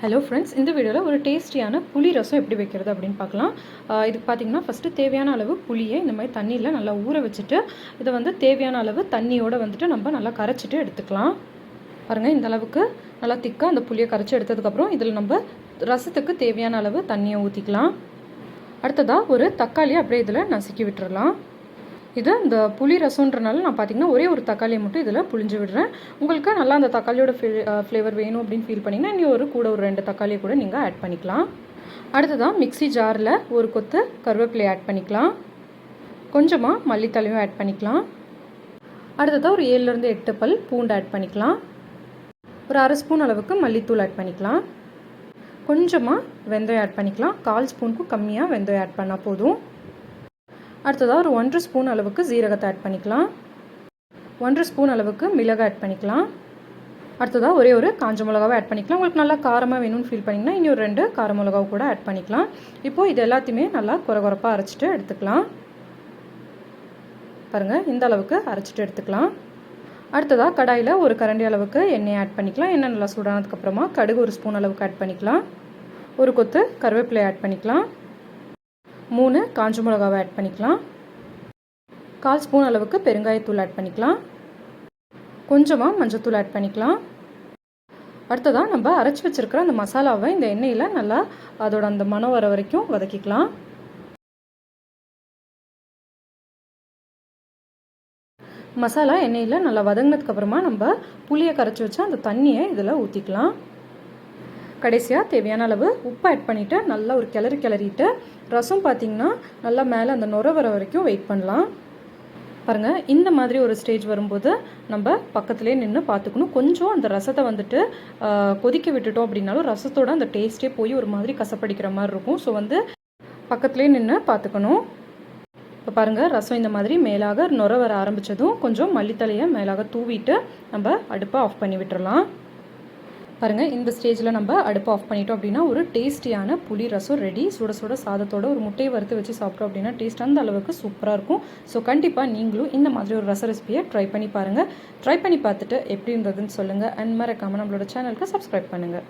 Hello friends இந்த வீடியோவில் ஒரு டேஸ்டியான புளி ரசம் எப்படி வைக்கிறது அப்படின்னு பார்க்கலாம். இதுக்கு பார்த்தீங்கன்னா ஃபஸ்ட்டு தேவையான அளவு புளியை இந்த மாதிரி தண்ணியில் நல்லா ஊற வச்சுட்டு இதை வந்து தேவையான அளவு தண்ணியோடு வந்துட்டு நம்ம நல்லா கரைச்சிட்டு எடுத்துக்கலாம். பாருங்கள் இந்த அளவுக்கு நல்லா திக்காக அந்த புளியை கரைச்சி எடுத்ததுக்கப்புறம் இதில் நம்ம ரசத்துக்கு தேவையான அளவு தண்ணியை ஊற்றிக்கலாம் அடுத்ததாக ஒரு தக்காளி அப்படியே இதில் நசுக்கி விட்டுறலாம். இது இந்த புளி ரசம்ன்றனால நான் பார்த்தீங்கன்னா ஒரே ஒரு தக்காளியை மட்டும் இதில் புளிஞ்சு விடுறேன். உங்களுக்கு நல்லா அந்த தக்காளியோட ஃப்ளேவர் வேணும் அப்படின்னு ஃபீல் பண்ணிங்கன்னா இனி ஒரு கூட ஒரு ரெண்டு தக்காளியை கூட நீங்கள் ஆட் பண்ணிக்கலாம். அடுத்ததாக மிக்ஸி ஜாரில் ஒரு கொத்து கருவேப்பிலை ஆட் பண்ணிக்கலாம். கொஞ்சமாக மல்லித்தலையும் ஆட் பண்ணிக்கலாம். அடுத்ததாக ஒரு ஏழுலேருந்து எட்டு பல் பூண்டு ஆட் பண்ணிக்கலாம். ஒரு அரை ஸ்பூன் அளவுக்கு மல்லித்தூள் ஆட் பண்ணிக்கலாம். கொஞ்சமாக வெந்தயம் ஆட் பண்ணிக்கலாம். கால் ஸ்பூனுக்கும் கம்மியாக வெந்தயம் ஆட் பண்ணால் போதும். அடுத்ததாக ஒரு ஒன்றரை ஸ்பூன் அளவுக்கு ஜீரகத்தை ஆட் பண்ணிக்கலாம். ஒன்றரை ஸ்பூன் அளவுக்கு மிளகு ஆட் பண்ணிக்கலாம். அடுத்ததாக ஒரே ஒரு காஞ்ச மிளகாவை ஆட் பண்ணிக்கலாம். உங்களுக்கு நல்லா காரமாக வேணும்னு ஃபீல் பண்ணிங்கன்னா இனி ஒரு ரெண்டு கார மிளகாவை கூட ஆட் பண்ணிக்கலாம். இப்போது இது எல்லாத்தையுமே நல்லா குறகுறப்பாக அரைச்சிட்டு எடுத்துக்கலாம். பாருங்கள் இந்த அளவுக்கு அரைச்சிட்டு எடுத்துக்கலாம். அடுத்ததாக கடாயில் ஒரு கரண்டி அளவுக்கு எண்ணெய் ஆட் பண்ணிக்கலாம். எண்ணெய் நல்லா சூடானதுக்கப்புறமா கடுகு ஒரு ஸ்பூன் அளவுக்கு ஆட் பண்ணிக்கலாம். ஒரு கொத்து கருவேப்பிலை ஆட் பண்ணிக்கலாம். மூணு காஞ்ச மிளகாவை ஆட் பண்ணிக்கலாம். கால் ஸ்பூன் அளவுக்கு பெருங்காயத்தூள் ஆட் பண்ணிக்கலாம். கொஞ்சமாக மஞ்சத்தூள் ஆட் பண்ணிக்கலாம். அடுத்ததாக நம்ம அரைச்சி வச்சுருக்கிற அந்த மசாலாவை இந்த எண்ணெயில் நல்லா அதோட அந்த மனம் வர வரைக்கும் வதக்கிக்கலாம். மசாலா எண்ணெயில் நல்லா வதங்கினதுக்கப்புறமா நம்ம புளியை கரைச்சி வச்சு அந்த தண்ணியை இதில் ஊற்றிக்கலாம் கடைசியாக தேவையான அளவு உப்பு ஆட் பண்ணிவிட்டு நல்லா ஒரு கிளறி கிளறிட்டு ரசம் பார்த்திங்கன்னா நல்லா மேலே அந்த நுர வர வரைக்கும் வெயிட் பண்ணலாம். பாருங்கள் இந்த மாதிரி ஒரு ஸ்டேஜ் வரும்போது நம்ம பக்கத்துலேயே நின்று பார்த்துக்கணும் கொஞ்சம் அந்த ரசத்தை வந்துட்டு கொதிக்க விட்டுட்டோம் அப்படின்னாலும் ரசத்தோட அந்த டேஸ்ட்டே போய் ஒரு மாதிரி கசப்படிக்கிற மாதிரி இருக்கும். ஸோ வந்து பக்கத்துலேயே நின்று பார்த்துக்கணும் இப்போ பாருங்கள் ரசம் இந்த மாதிரி மேலாக நுர வர ஆரம்பித்ததும் கொஞ்சம் மல்லித்தலையை மேலாக தூவிட்டு நம்ம அடுப்பை ஆஃப் பண்ணி விட்டுறலாம். பாருங்கள் இந்த ஸ்டேஜில் நம்ம அடுப்பை ஆஃப் பண்ணிட்டோம் அப்படின்னா ஒரு டேஸ்டியான புளி ரசம் ரெடி சுட சுட சாதத்தோட ஒரு முட்டையை வறுத்து வச்சு சாப்பிட்டோம் அப்படின்னா டேஸ்ட் அந்த அளவுக்கு சூப்பராக இருக்கும். ஸோ கண்டிப்பாக நீங்களும் இந்த மாதிரி ஒரு ரச ரெசிபியை ட்ரை பண்ணி பாருங்கள் ட்ரை பண்ணி பார்த்துட்டு எப்படி இருந்ததுன்னு சொல்லுங்கள் அண்ட் மறக்காமல் நம்மளோட சேனலுக்கு சப்ஸ்கிரைப் பண்ணுங்கள்